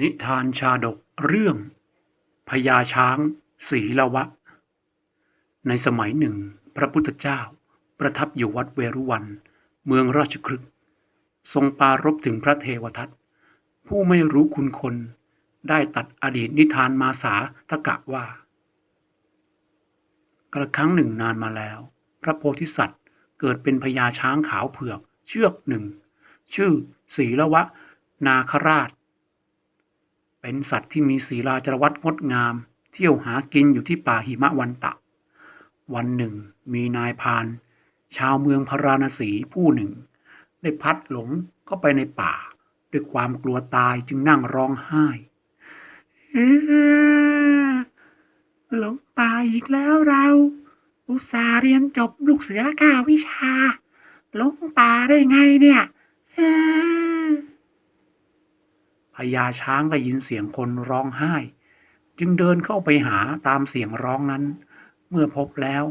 นิทานชาดกเรื่องพญาช้างศรีละวะ ในสมัยหนึ่ง พระพุทธเจ้าประทับอยู่วัดเวรุวัน เมืองราชครึก ทรงปรารบถึงพระเทวทัตผู้ไม่รู้คุณคนได้ตัดอดีตนิทานมาสาทกะว่า กระครั้งหนึ่งนานมาแล้ว พระโพธิสัตว์เกิดเป็นพญาช้างขาวเผือก เชือกหนึ่ง ชื่อศรีละวะ นาคราช เป็นสัตว์ที่มีศีลาจารวัตงดงาม เที่ยวหากินอยู่ที่ป่าหิมะวันตะ วันหนึ่ง มีนายพาน ชาวเมืองพาราณสีผู้หนึ่ง ได้พัดหลงเข้าไปในป่า ด้วยความกลัวตายจึงนั่งร้องไห้หลงป่าอีกแล้วเรา อุตส่าห์เรียนจบลูกเสือเก้าวิชา หลงป่าได้ไงเนี่ย พญาช้างได้ยินเสียงคนร้องไห้ จึงเดินเข้าไปหาตามเสียงร้องนั้น เมื่อพบแล้ว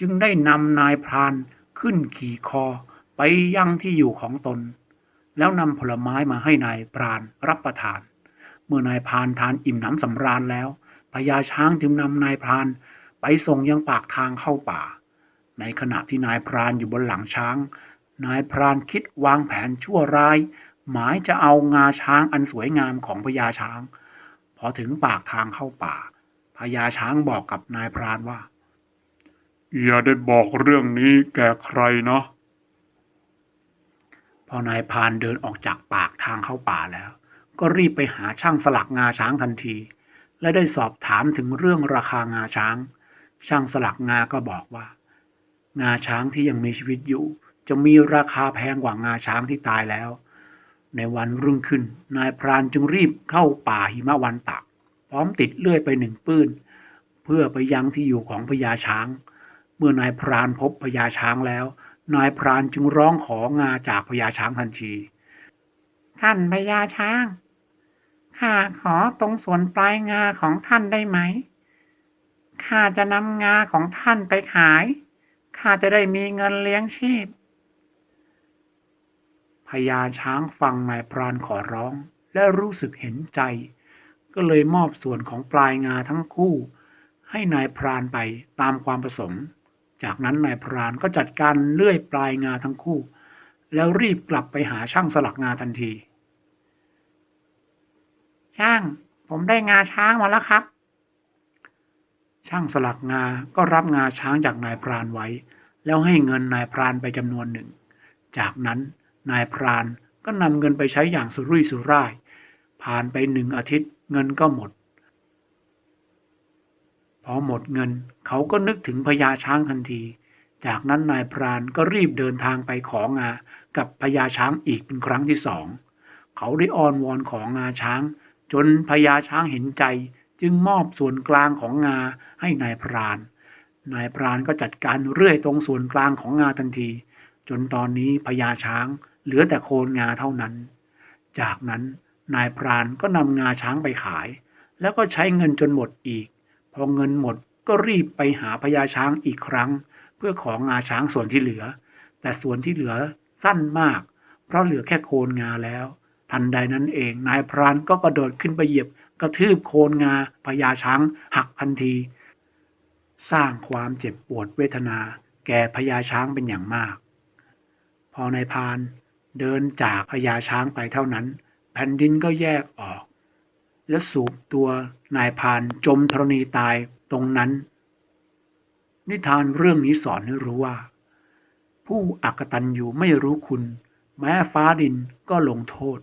จึงได้นำนายพรานขึ้นขี่คอไปยังที่อยู่ของตน แล้วนำผลไม้มาให้นายพรานรับประทาน เมื่อนายพรานทานอิ่มหนำสำราญแล้วพญาช้างจึงนำนายพรานไปส่งยังปากทางเข้าป่า ในขณะที่นายพรานอยู่บนหลังช้าง นายพรานคิดวางแผนชั่วร้าย หมายจะเอางาช้างอันสวยงามของพญาช้าง พอถึงปากทางเข้าป่าพญาช้างบอกกับนายพรานว่า อย่าได้บอกเรื่องนี้แก่ใครเนาะพอนายพรานเดินออกจากปากทางเข้าป่าแล้ว ก็รีบไปหาช่างสลักงาช้างทันที และได้สอบถามถึงเรื่องราคางาช้าง ช่างสลักงาก็บอกว่า งาช้างที่ยังมีชีวิตอยู่ จะมีราคาแพงกว่างาช้างที่ตายแล้ว ในวันรุ่งขึ้น นายพรานจึงรีบเข้าป่าหิมะวันตะพร้อมติดเลื่อยไปหนึ่งปื้น เพื่อไปยังที่อยู่ของพญาช้าง เมื่อนายพรานพบพญาช้างแล้ว นายพรานจึงร้องของาจากพญาช้างทันที ท่านพญาช้างข้าขอตรงส่วนปลายงาของท่านได้ไหมข้าจะนำงาของท่านไปขายข้าจะได้มีเงินเลี้ยงชีพ พญาช้างฟังนายพรานขอร้อง และรู้สึกเห็นใจ ก็เลยมอบส่วนของปลายงาทั้งคู่ ให้นายพรานไปตามความประสงค์ จากนั้นนายพรานก็จัดการเลื่อยปลายงาทั้งคู่ แล้วรีบกลับไปหาช่างสลักงาทันที ช่าง ผมได้งาช้างมาแล้วครับ ช่างสลักงาก็รับงาช้างจากนายพรานไว้ แล้วให้เงินนายพรานไปจำนวนหนึ่ง จากนั้น นายพรานก็นำเงินไปใช้อย่างสุรุ่ยสุร่าย ผ่านไปหนึ่งอาทิตย์เงินก็หมด พอหมดเงินเขาก็นึกถึงพญาช้างทันที จากนั้นนายพรานก็รีบเดินทางไปของากับพญาช้างอีกเป็นครั้งที่สอง เขาได้อ้อนวอนของงาช้าง จนพญาช้างเห็นใจ จึงมอบส่วนกลางของงาให้นายพราน นายพรานก็จัดการเรื่อยตรงส่วนกลางของงาทันที จนตอนนี้พญาช้าง เหลือแต่โคนงาเท่านั้น จากนั้นนายพรานก็นำงาช้างไปขาย แล้วก็ใช้เงินจนหมดอีก พอเงินหมดก็รีบไปหาพญาช้างอีกครั้ง เพื่อของงาช้างส่วนที่เหลือ แต่ส่วนที่เหลือสั้นมาก เพราะเหลือแค่โคนงาแล้ว ทันใดนั้นเองนายพรานก็กระโดดขึ้นไปเหยียบกระทืบโคนงาพญาช้างหักทันที สร้างความเจ็บปวดเวทนา แก่พญาช้างเป็นอย่างมาก พอนายพราน เดินจากพญาช้างไปเท่านั้น แผ่นดินก็แยกออก และสูบตัวนายพานจมธรณีตายตรงนั้น นิทานเรื่องนี้สอนให้รู้ว่า ผู้อักตันอยู่ไม่รู้คุณ แม้ฟ้าดินก็ลงโทษ